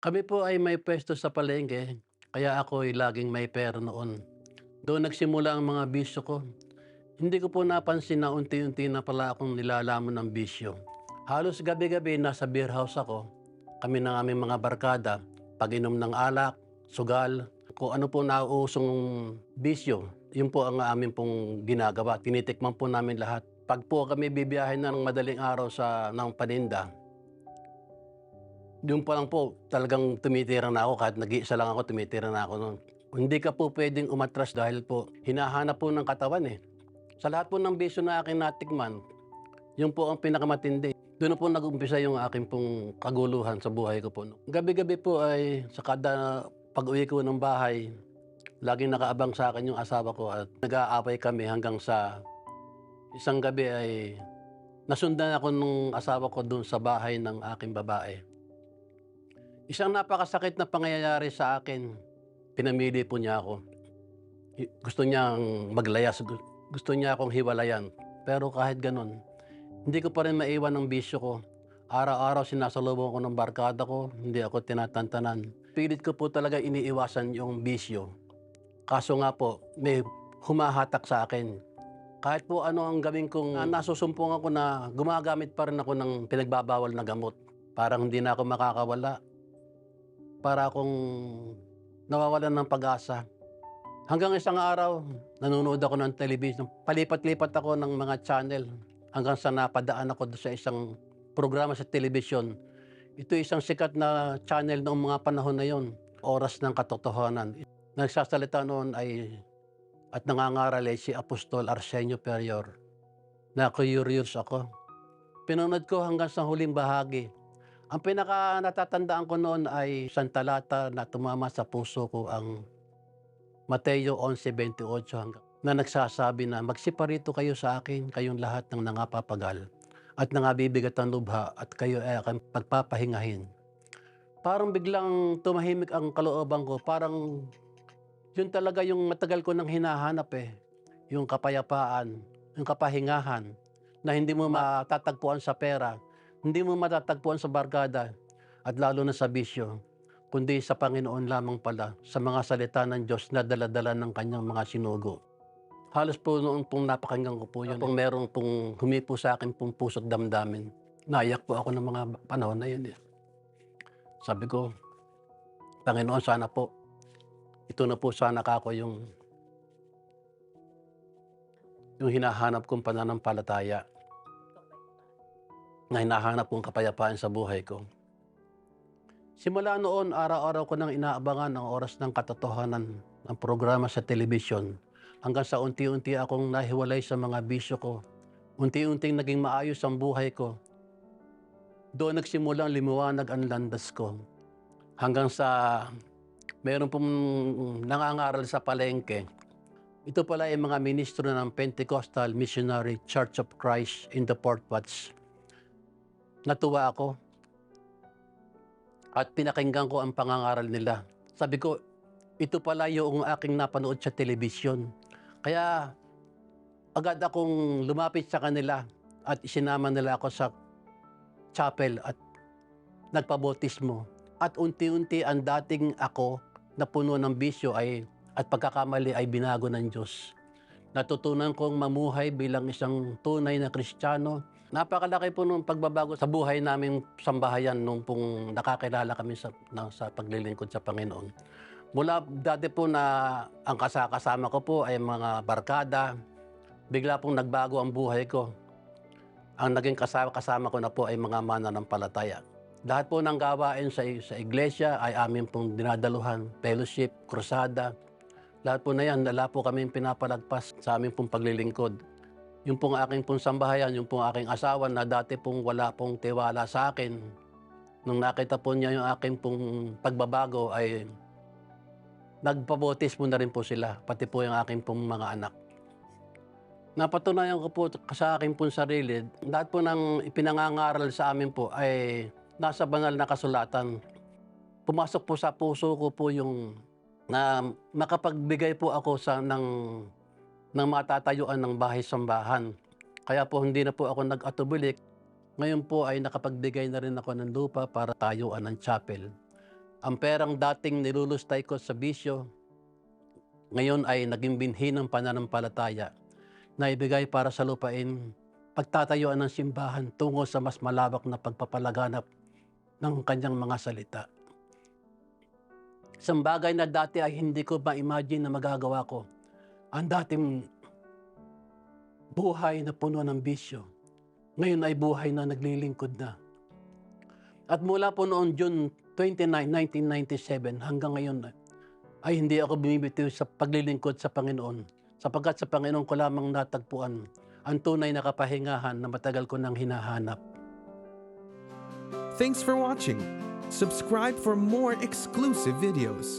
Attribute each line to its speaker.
Speaker 1: Kami po ay may pwesto sa palengke, kaya ako'y laging may pera noon. Doon nagsimula ang mga bisyo ko. Hindi ko po napansin na unti-unti na pala akong nilalaman ng bisyo. Halos gabi-gabi nasa beer house ako. Kami ng aming mga barkada, pag-inom ng alak, sugal, kung ano po nauusong bisyo, yun po ang aming pong ginagawa. Tinitikman po namin lahat. Pag po kami bibiyahin ng madaling araw sa ng paninda, doon pa lang po, talagang tumitira na ako. Kahit nag-iisa lang ako, tumitira na ako noon. Hindi ka po pwedeng umatras dahil po hinahanap po ng katawan eh. Sa lahat po ng bisyo na aking natikman, yun po ang pinakamatindi. Doon po nag-umpisa yung aking pong kaguluhan sa buhay ko po. Gabi-gabi po ay sa kada pag-uwi ko ng bahay, laging nakaabang sa akin yung asawa ko at nag-aapay kami hanggang sa isang gabi ay nasundan ako nung asawa ko doon sa bahay ng aking babae. Isang napakasakit na pangyayari sa akin. Pinamili po niya ako. Gusto niyang maglayas. Gu- Gusto niya akong hiwalayan. Pero kahit ganun, hindi ko pa rin maiwan ng bisyo ko. Araw-araw sinasalubong ko ng barkada ko, hindi ako tinatantanan. Pilit ko po talaga iniiwasan yung bisyo. Kaso nga po, may humahatak sa akin. Kahit po ano ang gawin kong ah, nasusumpong ako na gumagamit pa rin ako ng pinagbabawal na gamot. Parang hindi na ako makakawala para akong nawawalan ng pag-asa. Hanggang isang araw, nanonood ako ng television. Palipat-lipat ako ng mga channel hanggang sa napadaan ako sa isang programa sa television. Ito isang sikat na channel noong mga panahon na yon, Oras ng Katotohanan. Nagsasalita noon ay at nangangaral ay si Apostol Arsenio Perior. Na curious ako. Pinunod ko hanggang sa huling bahagi. Ang pinaka natatandaan ko noon ay isang talata na tumama sa puso ko ang Mateo 11.28 hanggang na nagsasabi na magsiparito kayo sa akin, kayong lahat ng nangapapagal at nangabibigat ang lubha at kayo ay aking pagpapahingahin. Parang biglang tumahimik ang kalooban ko. Parang yun talaga yung matagal ko nang hinahanap eh. Yung kapayapaan, yung kapahingahan na hindi mo matatagpuan sa pera, hindi mo matatagpuan sa barkada at lalo na sa bisyo, kundi sa Panginoon lamang pala, sa mga salita ng Diyos na daladala ng kanyang mga sinugo. Halos po noon pong napakinggan ko po yun. Pong merong pong humipo sa akin pong puso't damdamin. Naiyak po ako ng mga panahon na yun. Eh. Sabi ko, Panginoon, sana po, ito na po sana kako yung yung hinahanap kong pananampalataya na hinahanap kong kapayapaan sa buhay ko. Simula noon, araw-araw ko nang inaabangan ang oras ng katotohanan ng programa sa telebisyon hanggang sa unti-unti akong nahiwalay sa mga bisyo ko. Unti-unting naging maayos ang buhay ko. Doon nagsimulang limuwanag ang landas ko. Hanggang sa meron pong nangangaral sa palengke. Ito pala ay mga ministro ng Pentecostal Missionary Church of Christ in the Port Watch. Natuwa ako at pinakinggan ko ang pangangaral nila. Sabi ko, ito pala yung aking napanood sa telebisyon. Kaya agad akong lumapit sa kanila at isinama nila ako sa chapel at nagpabotismo. At unti-unti ang dating ako na puno ng bisyo ay at pagkakamali ay binago ng Diyos. Natutunan kong mamuhay bilang isang tunay na Kristiyano. Napakalaki po nung pagbabago sa buhay namin sambahayan nung pong nakakilala kami sa, na, sa paglilingkod sa Panginoon. Mula dati po na ang kasakasama ko po ay mga barkada, bigla pong nagbago ang buhay ko. Ang naging kasama, kasama ko na po ay mga mananampalataya. Lahat po ng gawain sa, sa iglesia ay amin pong dinadaluhan, fellowship, krusada. Lahat po na yan, wala po kami pinapalagpas sa aming pong paglilingkod. Yung pong aking pong sambahayan, yung pong aking asawa na dati pong wala pong tiwala sa akin. Nung nakita po niya yung aking pong pagbabago ay nagpabotis mo na rin po sila, pati po yung aking pong mga anak. Napatunayan ko po sa aking pong sarili, lahat po ng ipinangangaral sa amin po ay nasa banal na kasulatan. Pumasok po sa puso ko po yung na makapagbigay po ako sa ng ng matatayuan ng bahay sambahan. Kaya po hindi na po ako nag-atubulik. Ngayon po ay nakapagbigay na rin ako ng lupa para tayuan ng chapel. Ang perang dating nilulustay ko sa bisyo, ngayon ay naging binhi ng pananampalataya na ibigay para sa lupain pagtatayuan ng simbahan tungo sa mas malawak na pagpapalaganap ng kanyang mga salita. Isang bagay na dati ay hindi ko ma-imagine na magagawa ko. Ang dating buhay na puno ng bisyo, ngayon ay buhay na naglilingkod na. At mula po noong June 29, 1997 hanggang ngayon ay hindi ako bumibitiw sa paglilingkod sa Panginoon sapagkat sa Panginoon ko lamang natagpuan ang tunay na kapahingahan na matagal ko nang hinahanap.
Speaker 2: Thanks for watching. Subscribe for more exclusive videos.